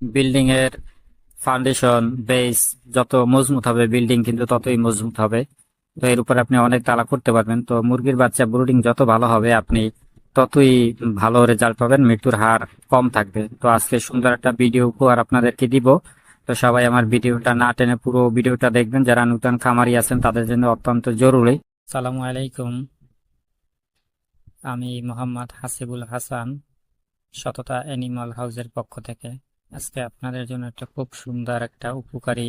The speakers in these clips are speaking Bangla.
বিল্ডিং এর ফাউন্ডেশন বেস যত মজবুত হবে বিল্ডিং কিন্তু ততই মজবুত হবে। তো এর উপর আপনি অনেক তালা করতে পারবেন। তো মুরগির বাচ্চা ব্রুডিং যত ভালো হবে, আপনি ততই ভালো রেজাল্ট পাবেন, মৃত্যুর হার কম থাকবে। তো আজকে সুন্দর একটা ভিডিও উপহার আপনাদেরকে দিব। তো সবাই আমার ভিডিওটা না টেনে পুরো ভিডিওটা দেখবেন। যারা নতুন খামারি আছেন, তাদের জন্য অত্যন্ত জরুরি। সালামু আলাইকুম। আমি মোহাম্মদ হাসিবুল হাসান, সততা অ্যানিমাল হাউসের পক্ষ থেকে। আজকে আপনাদের জন্য একটা খুব সুন্দর একটা উপকারী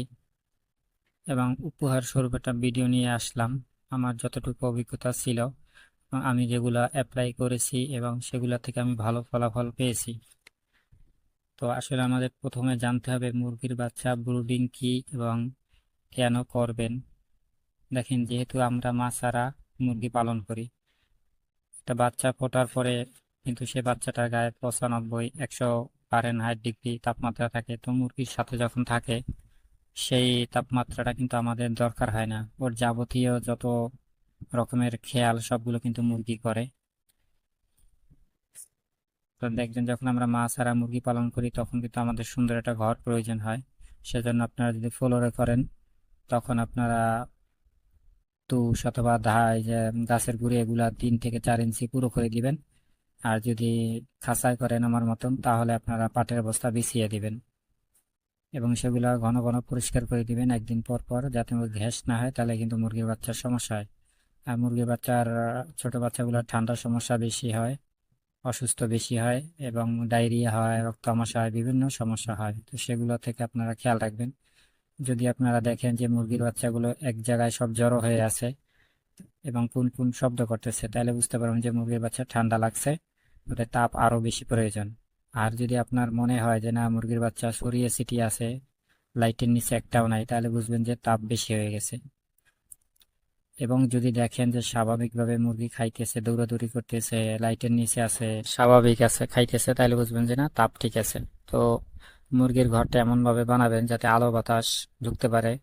এবং উপহার স্বরূপ একটা ভিডিও নিয়ে আসলাম। আমার যতটুকু অভিজ্ঞতা ছিল, আমি যেগুলা অ্যাপ্লাই করেছি এবং সেগুলা থেকে আমি ভালো ফলাফল পেয়েছি। তো আসলে আমাদের প্রথমে জানতে হবে মুরগির বাচ্চা ব্রুডিং কি এবং কেন করবেন? দেখেন, যেহেতু আমরা মাছারা মুরগি পালন করি, একটা বাচ্চা ফোটার পরে কিন্তু সে বাচ্চাটার গায়ে পঁচানব্বই, একশো ফারেনহাইট ডিগ্রি তাপমাত্রা থাকে। তো মুরগির সাথে যখন থাকে, সেই তাপমাত্রাটা কিন্তু আমাদের দরকার হয় না। ওর যাবতীয় যত রকমের খেয়াল, সবগুলো কিন্তু মুরগি করে। তো দেখবেন যখন আমরা মাছ আর মুরগি পালন করি, তখন কিন্তু আমাদের সুন্দর একটা ঘর প্রয়োজন হয়। সেজন্য আপনারা যদি ফ্লোরে করেন, তখন আপনারা তুষ অথবা ধাই, যে গাছের গুঁড়ি, এগুলা তিন থেকে চার ইঞ্চি পুরো করে দিবেন। আর যদি খাঁচায় করেন আমার মতন, তাহলে আপনারা পাটের বস্তা বিছিয়ে দিবেন এবং সেগুলো ঘন ঘন পরিষ্কার করে দিবেন একদিন পর পর যাতে ঘ্যাস না হয়, তাহলে কিন্তু মুরগির বাচ্চার সমস্যা হয়। আর মুরগির বাচ্চার, ছোট বাচ্চাগুলোর ঠান্ডার সমস্যা বেশি হয়, অসুস্থ বেশি হয় এবং ডায়রিয়া হয় রক্ত আমাশা হয়, বিভিন্ন সমস্যা হয়। তো সেগুলো থেকে আপনারা খেয়াল রাখবেন। যদি আপনারা দেখেন যে মুরগির বাচ্চাগুলো এক জায়গায় সব জড়ো হয়ে আছে এবং কোন কোন শব্দ করতেছে, তাহলে বুঝতে পারবেন যে মুরগির বাচ্চা ঠান্ডা লাগছে। ওদের তাপ আরও বেশি প্রয়োজন। আর যদি আপনার মনে হয় যে, না, মুরগির বাচ্চা সরিয়ে ছিটিয়ে আছে, লাইটের নিচে একটাও নাই, তাহলে বুঝবেন যে তাপ বেশি হয়ে গেছে। এবং যদি দেখেন যে স্বাভাবিকভাবে মুরগি খাইতেছে, দৌড়াদৌড়ি করতেছে, লাইটের নিচে আছে, স্বাভাবিক আছে, খাইতেছে, তাহলে বুঝবেন যে, না, তাপ ঠিক আছে। তো মুরগির ঘরটা এমনভাবে বানাবেন যাতে আলো বাতাস ঢুকতে পারে,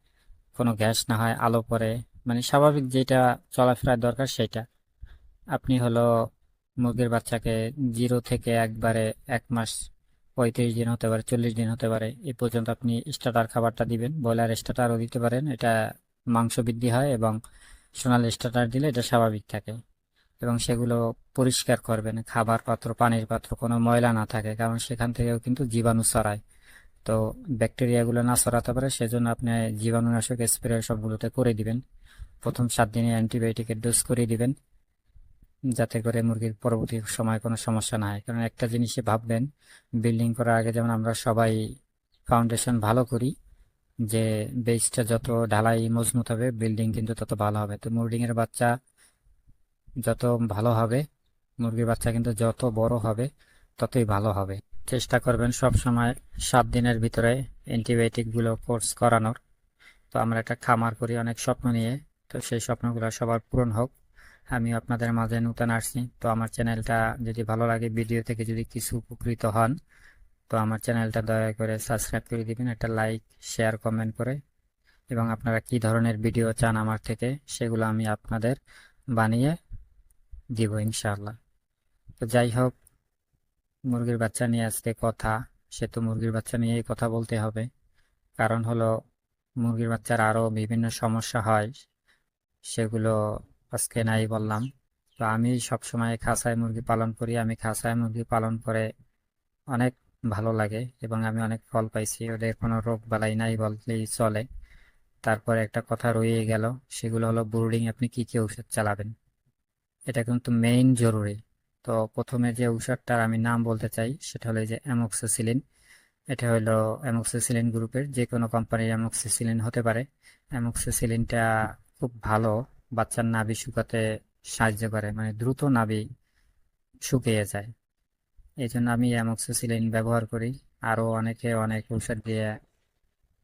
কোনো গ্যাস না হয়, আলো পরে মানে স্বাভাবিক যেটা চলাফেরার দরকার সেটা। আপনি হলো মুরগির বাচ্চাকে জিরো থেকে একবারে এক মাস পঁয়ত্রিশ দিন হতে পারে, চল্লিশ দিন হতে পারে এই পর্যন্ত আপনি স্টার্টার খাবারটা দিবেন। ব্রয়লার স্টার্টারও দিতে পারেন, এটা মাংস বৃদ্ধি হয় এবং সোনালি স্টার্টার দিলে এটা স্বাভাবিক থাকে এবং সেগুলো পরিষ্কার করবেন, খাবার পাত্র, পানির পাত্র, কোনো ময়লা না থাকে, কারণ সেখান থেকেও কিন্তু জীবাণু ছড়ায়। তো ব্যাকটেরিয়াগুলো না ছড়াতে পারে, সেজন্য আপনি জীবাণুনাশক স্প্রে সবগুলোতে করে দিবেন। প্রথম সাত দিনে অ্যান্টিবায়োটিকের ডোজ করে দিবেন। যাতে করে মুরগির পরবর্তী সময় কোনো সমস্যা না হয়। কারণ একটা জিনিসই ভাববেন বিল্ডিং করার আগে যেমন আমরা সবাই ফাউন্ডেশন ভালো করি, যে বেসটা যত ঢালাই মজবুত হবে বিল্ডিং কিন্তু তত ভালো হবে। তো মুরগিং এর বাচ্চা যত ভালো হবে, মুরগির বাচ্চা কিন্তু যত বড় হবে, ততই ভালো হবে। চেষ্টা করবেন সব সময় সাত দিনের ভিতরে অ্যান্টিবায়োটিকগুলো কোর্স করানোর। তো আমরা একটা খামার করি অনেক স্বপ্ন নিয়ে, তো সেই স্বপ্নগুলো সবার পূরণ হোক। আমি আপনাদের মাঝে নতুন আসছি। তো আমার চ্যানেলটা যদি ভালো লাগে, ভিডিও থেকে যদি কিছু উপকৃত হন, তো আমার চ্যানেলটা দয়া করে সাবস্ক্রাইব করে দিবেন, একটা লাইক, শেয়ার, কমেন্ট করে। এবং আপনারা কি ধরনের ভিডিও চান আমার থেকে, সেগুলো আমি আপনাদের বানিয়ে দিব ইনশাআল্লাহ। তো যাই হোক, মুরগির বাচ্চা নিয়ে আজকে কথা, সে তো মুরগির বাচ্চা নিয়েই কথা বলতে হবে। কারণ হলো, মুরগির বাচ্চার আরও বিভিন্ন সমস্যা হয়, সেগুলো আজকে নাই বললাম। তো আমি সবসময় খাসায় মুরগি পালন করি। আমি খাঁচায় মুরগি পালন করে অনেক ভালো লাগে এবং আমি অনেক ফল পাইছি। ওদের কোনো রোগ বালাই নাই বললেই চলে। তারপরে একটা কথা রয়ে গেল, সেগুলো হলো ব্রুডিং। আপনি কি কি ঔষধ চালাবেন? এটা কিন্তু মেইন জরুরি। তো প্রথমে যে ঔষধটার আমি নাম বলতে চাই, সেটা হলো যে অ্যামোক্সিসিলিন। এটা হলো অ্যামোক্সিসিলিন গ্রুপের যে কোনো কোম্পানির অ্যামোক্সিসিলিন হতে পারে। অ্যামোক্সিসিলিনটা খুব ভালো। বাচ্চার নাভি শুকাতে সাহায্য করে মানে দ্রুত নাভি শুকিয়ে যায়। এই জন্য আমি অ্যামোক্সিসিলিন ব্যবহার করি, আরও অনেকে অনেক ঔষধ দিয়ে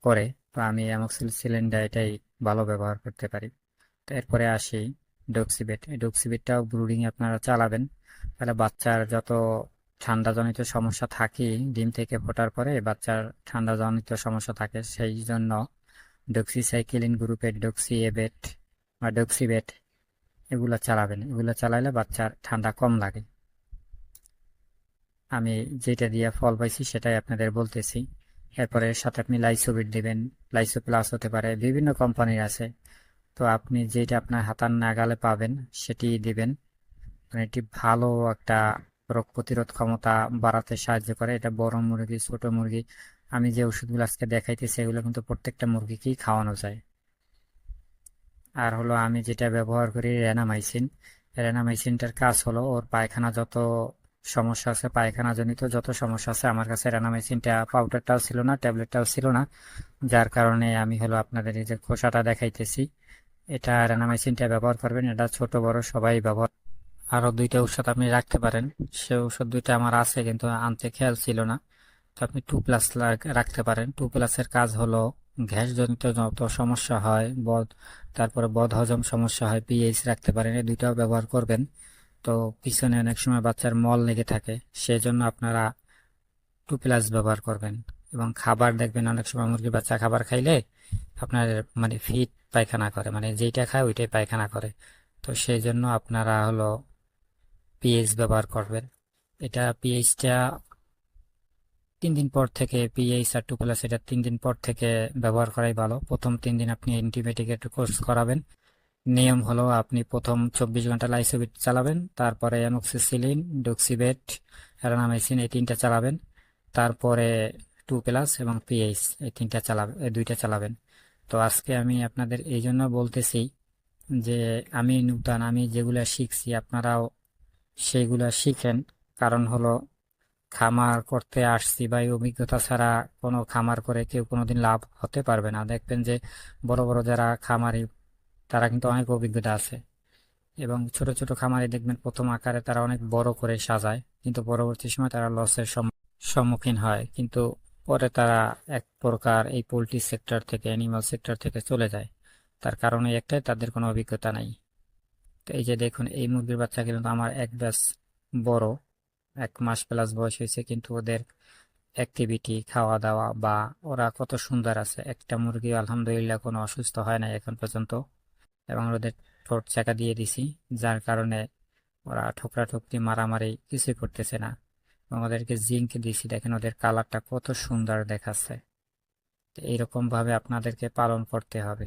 করে, তো আমি অ্যামোক্সিসিলিনটা এটাই ভালো ব্যবহার করতে পারি। তো এরপরে আসি ডক্সিবেট। এই ডক্সিবেটটাও ব্রুডিং আপনারা চালাবেন। তাহলে বাচ্চার যত ঠান্ডাজনিত সমস্যা থাকে ডিম থেকে ফোটার পরে বাচ্চার ঠান্ডাজনিত সমস্যা থাকে, সেই জন্য ডক্সিসাইক্লিন গ্রুপের ডক্সিএবেট বা ডক্সিবেট এগুলো চালাবেন। এগুলো চালাইলে বাচ্চার ঠান্ডা কম লাগে। আমি যেটা দিয়ে ফল পাইছি সেটাই আপনাদের বলতেছি। এরপরে এর সাথে আপনি লাইসোবিট দিবেন। লাইসো প্লাস হতে পারে, বিভিন্ন কোম্পানির আছে। তো আপনি যেটা আপনার হাতার নাগালে পাবেন সেটি দিবেন। মানে এটি ভালো একটা রোগ প্রতিরোধ ক্ষমতা বাড়াতে সাহায্য করে। এটা বড় মুরগি, ছোট মুরগি। আমি যে ওষুধগুলো আজকে দেখাইতেছি, এগুলো কিন্তু প্রত্যেকটা মুরগিকেই খাওয়ানো যায়। আর হলো আমি যেটা ব্যবহার করি রেনামাইসিন। রেনামাইসিনটার কাজ হলো ওর পায়খানা যত সমস্যা আছে পায়খানা জনিত যত সমস্যা আছে, আমার কাছে রেনামাইসিনটা পাউডারটাও ছিল না, ট্যাবলেটটাও ছিল না। যার কারণে আমি হলো আপনাদের এই যে খোসাটা দেখাইতেছি, এটা রেনামাইসিনটা ব্যবহার করবেন, এটা ছোট বড় সবাই ব্যবহার আরও দুইটা ঔষধ আপনি রাখতে পারেন। সে ঔষধ দুইটা আমার আছে কিন্তু আনতে খেয়াল ছিল না। তো আপনি টু প্লাস রাখতে পারেন। টু প্লাসের কাজ হলো গ্যাসজনিত যত সমস্যা হয়, বদ তারপরে বদ হজম সমস্যা হয় পিএইচ রাখতে পারেন। এই দুইটাও ব্যবহার করবেন। তো পিছনে অনেক সময় বাচ্চার মল লেগে থাকে সেই জন্য আপনারা টু প্লাস ব্যবহার করবেন। এবং খাবার দেখবেন, অনেক সময় মুরগির বাচ্চা খাবার খাইলে আপনার মানে ফিট পায়খানা করে মানে যেইটা খায় ওইটাই পায়খানা করে। তো সেই জন্য আপনারা হলো পিএইচ ব্যবহার করবেন। এটা পিএইচটা তিন দিন পর থেকে পিএইচ আর টু প্লাস এটা তিন দিন পর থেকে ব্যবহার করাই ভালো। প্রথম তিন দিন আপনি অ্যান্টিবায়োটিকের কোর্স করাবেন। নিয়ম হলো আপনি প্রথম চব্বিশ ঘণ্টা লাইসোবিট চালাবেন, তারপরে অ্যামোক্সিসিলিন ডক্সিবেট অ্যারানামাইসিন এই তিনটা চালাবেন, তারপরে টু প্লাস এবং পিএইচ এই তিনটা চালাবেন এই দুইটা চালাবেন। তো আজকে আমি আপনাদের এই জন্য বলতেছি যে আমি নূতন আমি যেগুলো শিখছি আপনারাও সেইগুলো শিখেন। কারণ হলো খামার করতে আসছি বা এই অভিজ্ঞতা ছাড়া কোনো খামার করে কেউ কোনোদিন লাভ হতে পারবে না। দেখবেন যে বড় বড় যারা খামারি, তারা কিন্তু অনেক অভিজ্ঞতা আছে এবং ছোট ছোট খামারি দেখবেন প্রথম আকারে তারা অনেক বড় করে সাজায়, কিন্তু পরবর্তী সময় তারা লসের সম্মুখীন হয়, কিন্তু পরে তারা এক প্রকার এই পোলট্রি সেক্টর থেকে, অ্যানিমাল সেক্টর থেকে চলে যায়। তার কারণে একটাই, তাদের কোনো অভিজ্ঞতা নাই। তো এই যে দেখুন, এই মুরগির বাচ্চা কিন্তু আমার এক ব্যাস বড়। এক মাস প্লাস বয়স হয়েছে কিন্তু ওদের অ্যাক্টিভিটি খাওয়া দাওয়া বা ওরা কত সুন্দর আছে। একটা মুরগি আলহামদুলিল্লাহ কোনো অসুস্থ হয় না এখন পর্যন্ত এবং ওদের ঠোঁট চাকা দিয়ে দিছি, যার কারণে ওরা ঠোকরা ঠোকরি মারামারি কিছুই করতেছে না এবং ওদেরকে জিঙ্ক দিছি। দেখেন ওদের কালারটা কত সুন্দর দেখাচ্ছে। তো এইরকম ভাবে আপনাদেরকে পালন করতে হবে।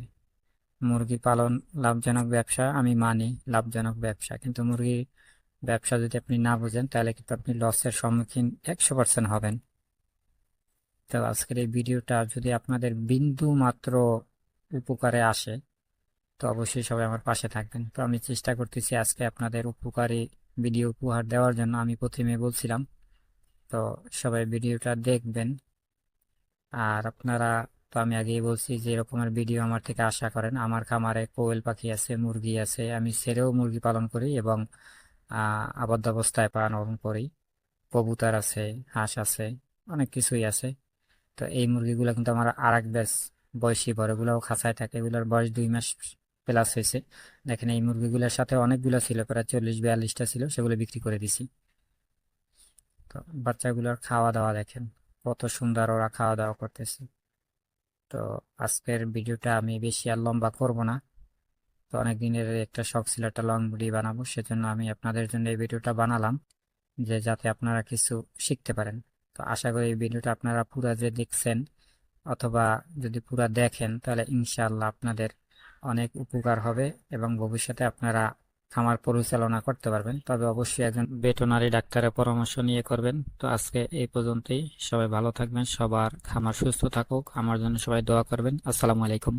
মুরগি পালন লাভজনক ব্যবসা, আমি মানি লাভজনক ব্যবসা। কিন্তু মুরগি ব্যবসা যদি আপনি না বুঝেন, তাহলে কিন্তু আপনি লসের সম্মুখীন একশো পার্সেন্ট হবেন। তো আজকের এই ভিডিওটা যদি আপনাদের বিন্দু মাত্র উপকারে আসে, তো অবশ্যই সবাই আমার পাশে থাকবেন। তো আমি চেষ্টা করতেছি আজকে আপনাদের উপকারী ভিডিও উপহার দেওয়ার জন্য। আমি প্রথমে বলছিলাম, তো সবাই ভিডিওটা দেখবেন। আর আপনারা, তো আমি আগেই বলছি যে এরকমের ভিডিও আমার থেকে আশা করেন। আমার খামারে কোয়েল পাখি আছে, মুরগি আছে, আমি ছেড়েও মুরগি পালন করি এবং আবদ্ধ অবস্থায় পালন করি। কবুতর আছে, হাঁস আছে, অনেক কিছুই আছে। তো এই মুরগিগুলো কিন্তু আমার আর এক ব্যাস বয়সী বড় এগুলোও খাঁচায় থাকে। এগুলোর বয়স দুই মাস প্লাস হয়েছে। দেখেন এই মুরগিগুলোর সাথে অনেকগুলো ছিল, প্রায় চল্লিশ বিয়াল্লিশটা ছিল, সেগুলো বিক্রি করে দিছি। তো বাচ্চাগুলোর খাওয়া দাওয়া দেখেন, কত সুন্দর ওরা খাওয়া দাওয়া করতেছে। তো আজকের ভিডিওটা আমি বেশি আর লম্বা করব না। তো অনেক দিনের একটা শখ ছিল একটা লং ভিডিও বানাবো, সেজন্য আমি আপনাদের জন্য এই ভিডিওটা বানালাম, যে যাতে আপনারা কিছু শিখতে পারেন। তো আশা করি এই ভিডিওটা আপনারা পুরা যে দেখছেন অথবা যদি পুরা দেখেন, তাহলে ইনশাআল্লাহ আপনাদের অনেক উপকার হবে এবং ভবিষ্যতে আপনারা খামার পরিচালনা করতে পারবেন। তবে অবশ্যই একজন ভেটেরিনারি ডাক্তারের পরামর্শ নিয়ে করবেন। তো আজকে এই পর্যন্তই। সবাই ভালো থাকবেন, সবার খামার সুস্থ থাকুক। আমার জন্য সবাই দোয়া করবেন। আসসালামু আলাইকুম।